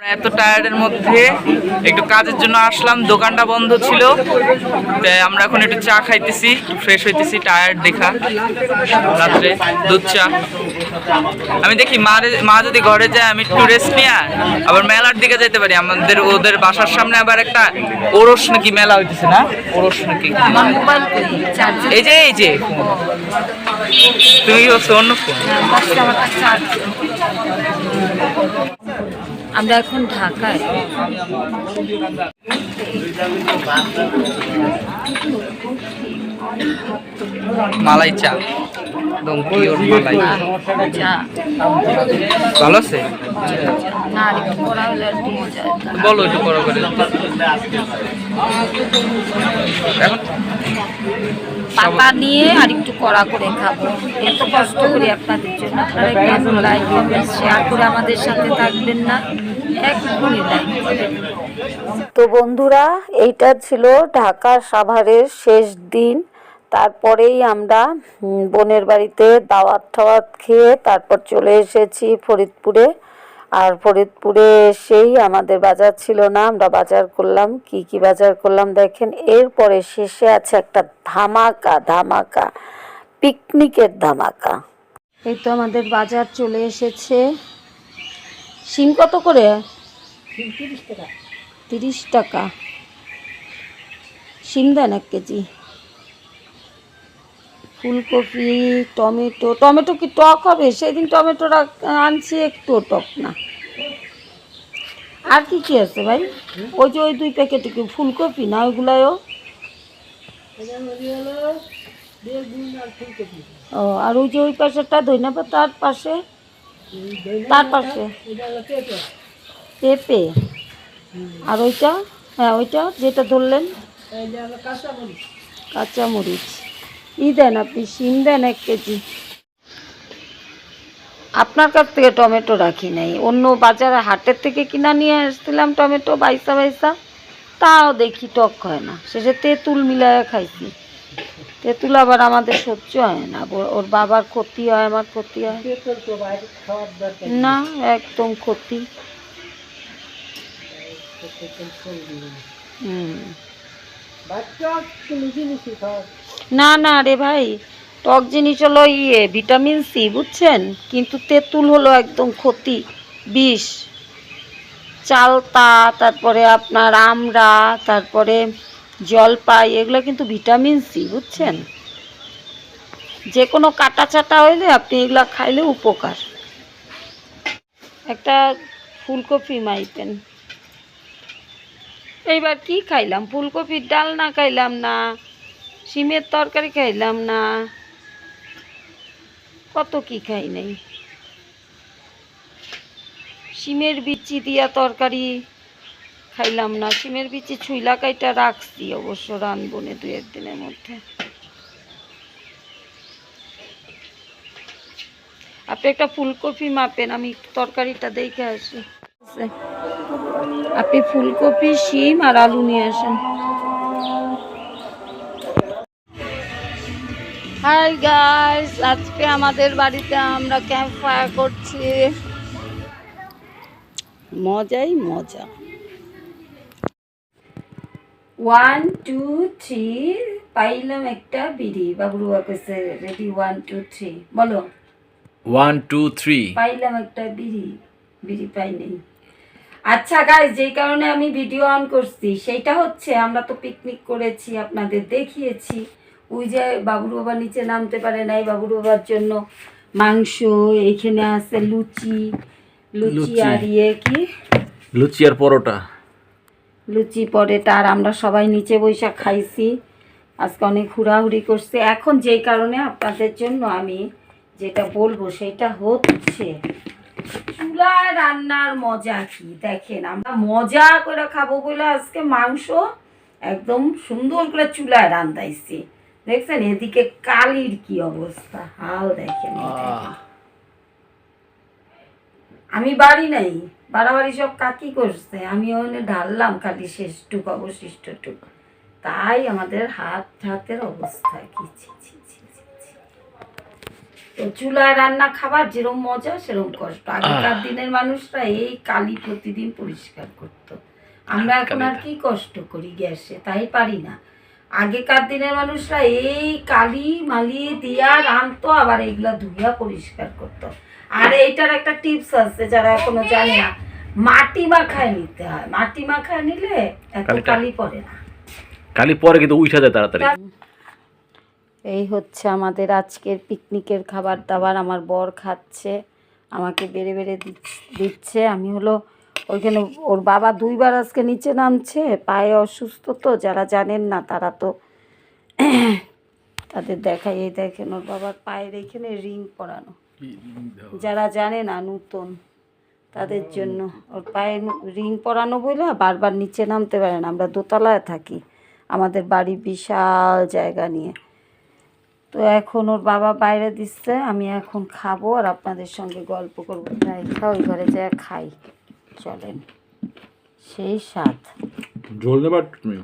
এত টায়ার্ডের মধ্যে একটু কাজের জন্য আসলাম, দোকানটা বন্ধ ছিল। তাই আমরা এখন একটু চা খাইতেছি ফ্রেশ হইতেছি টায়ার্ড দেখা। রাত্রে দুধ চা। আমি দেখি মা যদি ঘরে যায়, আমি একটু রেস্ট নিয়ে আবার মেলার দিকে যেতে পারি, আমাদের ওদের বাসার সামনে আবার একটা ওরস নাকি মেলা হইতেছে না? ওরস নাকি? এই যে এই যে। তুমি হচ্ছে অন্য ফোন আমার এখন ঢাকায়। মালাই চা। একদম পিওর মালাই ভালো আছে? একটু বলো বড় করে। পাতা নিয়ে আর একটু কড়া করে খাব। এত কষ্ট করি আপনাদের জন্য। আপনারা লাইক শেয়ার করে আমাদের সাথে থাকবেন না। তো বন্ধুরা, এইটা ছিল ঢাকা সাভারের শেষ দিন। তারপরেই আমরা বোনের বাড়িতে দাওয়াত ঠাওয়াত খেয়ে তারপর চলে এসেছি ফরিদপুরে। আর ফরিদপুরে এসেই আমাদের বাজার ছিল না, আমরা বাজার করলাম। কি কি বাজার করলাম দেখেন, এরপরে শেষে আছে একটা ধামাকা ধামাকা, পিকনিকের ধামাকা। এই তো আমাদের বাজার চলে এসেছে। শিম কত করে? তিরিশ টাকা। শিম দেন এক কেজি। ফুলকপি টমেটো টমেটো কি টক হবে? সেদিন টমেটো রাখ- আনছি একটু টক না। আর কি কি আছে ভাই? ওই যে ওই দুই প্যাকেট কি ফুলকপি না ওইগুলাও ও? আর ওই যে ওই পাশেটা ধইনা পাতার পাশে? তার পাশে। পেঁপে। আর ওইটা? হ্যাঁ ওইটা যেটা ধরলেন। কাঁচা মরিচ ই দেন আপনি, শিম দেন এক কেজি। আপনার কাছ থেকে টমেটো রাখি নাই। অন্য বাজারে হাটের থেকে কিনা নিয়ে আসছিলাম টমেটো, বাইসা বাইসা। তাও দেখি টক হয় না। শেষে তেঁতুল মিলায় খাইছি। তেঁতুল আবার আমাদের সহ্য হয় না। ওর বাবার ক্ষতি হয় আমার ক্ষতি হয়। না একদম ক্ষতি। না না রে ভাই টক জিনিস হলো ইয়ে ভিটামিন সি বুঝছেন? কিন্তু তেঁতুল হলো একদম ক্ষতি। বিষ চালতা তারপরে আপনার আমরা তারপরে জলপাই এগুলো কিন্তু ভিটামিন সি, বুঝছেন? যে কোনো কাটা চাটা হইলে আপনি এগুলা খাইলে উপকার। একটা ফুলকপি মাইপেন এইবার কি খাইলাম? ফুলকপির ডাল না খাইলাম না, শিমের তরকারি খাইলাম না। কত কি খাই নাই? শিমের বিচি দিয়া তরকারি খাইলাম না সিমের বিচি ছুইলা কাইটা রাখছি অবশ্য রানবো নে দু একদিনের মধ্যে। আপনি একটা ফুলকপি মাপেন, আমি তরকারিটা দেখে আসি। আপনি ফুলকপি, শিম আর আলু নিয়ে আসেন। হাই গাইস আজকে আমাদের বাড়িতে আমরা ক্যাম্প ফায়ার করছি। মজাই মজা। ওয়ান টু থ্রি পাইলাম একটা বিড়ি। বাবুরুয়া কইছে রেডি ওয়ান টু থ্রি বলো। ওয়ান টু থ্রি পাইলাম একটা বিড়ি। বিড়ি পাই নেই। আচ্ছা গাইজ যেই কারণে আমি ভিডিও অন করছি সেইটা হচ্ছে আমরা তো পিকনিক করেছি আপনাদের দেখিয়েছি। ওই যে বাবুর বাবা নিচে নামতে পারে নাই বাবুর বাবার জন্য। মাংস এইখানে আছে লুচি। লুচি লুচি। আর ইয়ে কি? লুচি আর পরোটা। লুচি পরে তার আমরা সবাই নিচে বৈশা খাইছি। আজকে অনেক হুড়াহুড়ি করছে। এখন যেই কারণে আপনাদের জন্য আমি যেটা বলব সেটা হচ্ছে চুলায় রান্নার মজা কি? দেখেন আমরা মজা করে খাব বলে আজকে মাংস একদম সুন্দর করে চুলায় রান্দাইছি দেখছেন এদিকে কালির কি অবস্থা? হাল দেখেন। আমি বাড়ি নাই। বাড়াবাড়ি সব কাকি করছে আমি ওখানে ঢাললাম খালি শেষটুক অবশিষ্টটুক। তাই আমাদের হাত হাতের অবস্থা কি। তো চুলায় রান্না খাবার যেরকম মজা সেরকম কষ্ট। আগেকার দিনের মানুষরা এই কালি প্রতিদিন পরিষ্কার করতো। আমরা এখন আর কি কষ্ট করি গ্যাসে তাই পারি না। আগেকার দিনের মানুষরা এই কালি মালি দিয়া রানতো আবার এগুলা ধুইয়া পরিষ্কার করতো। আর এইটার একটা টিপস আছে যারা এখনও জানে না মাটি মাখায় নিতে হয়। মাটি মাখায় নিলে এত কালি পড়ে না। কালি পরে কিন্তু উঠা যায় তাড়াতাড়ি। এই হচ্ছে আমাদের আজকের পিকনিকের খাবার দাবার। আমার বর খাচ্ছে আমাকে বেড়ে বেড়ে দিচ- দিচ্ছে। আমি হলো ওইখানে ওর বাবা দুইবার আজকে নিচে নামছে পায়ে অসুস্থ তো যারা জানেন না তারা তো তাদের দেখাই। এই দেখেন ওর বাবার পায়ের এখানে রিং পরানো। যারা জানে না নূতন তাদের জন্য। ওর পায়ে রিং পরানো বলে বারবার নিচে নামতে পারে না আমরা দোতলায় থাকি। আমাদের বাড়ি বিশাল জায়গা নিয়ে। তো এখন ওর বাবা বাইরে দিচ্ছে আমি এখন খাব আর আপনাদের সঙ্গে গল্প করব। তাই খাও ওই ঘরে যা খাই। চলেন। সেই স্বাদ। ঝোল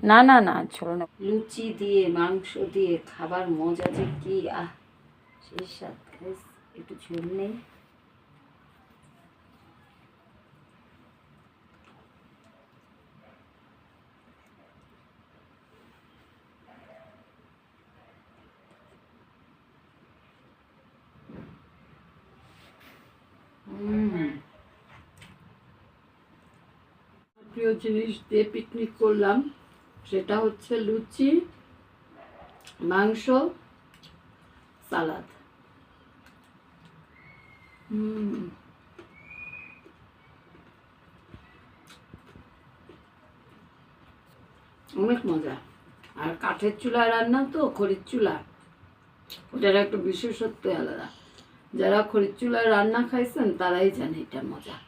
না না না চলো না লুচি দিয়ে মাংস দিয়ে খাবার মজা যে কি আহ সেই স্বাদ। একটু ঝোল নেই। প্রিয় জিনিস দিয়ে পিকনিক করলাম সেটা হচ্ছে লুচি মাংস সালাদ। অনেক মজা। আর কাঠের চুলা রান্না তো, খড়ির চুলা। ওটার একটা বিশেষত্ব আলাদা। যারা খড়ির চুলায় রান্না খাইছেন, তারাই জানে এটা মজা।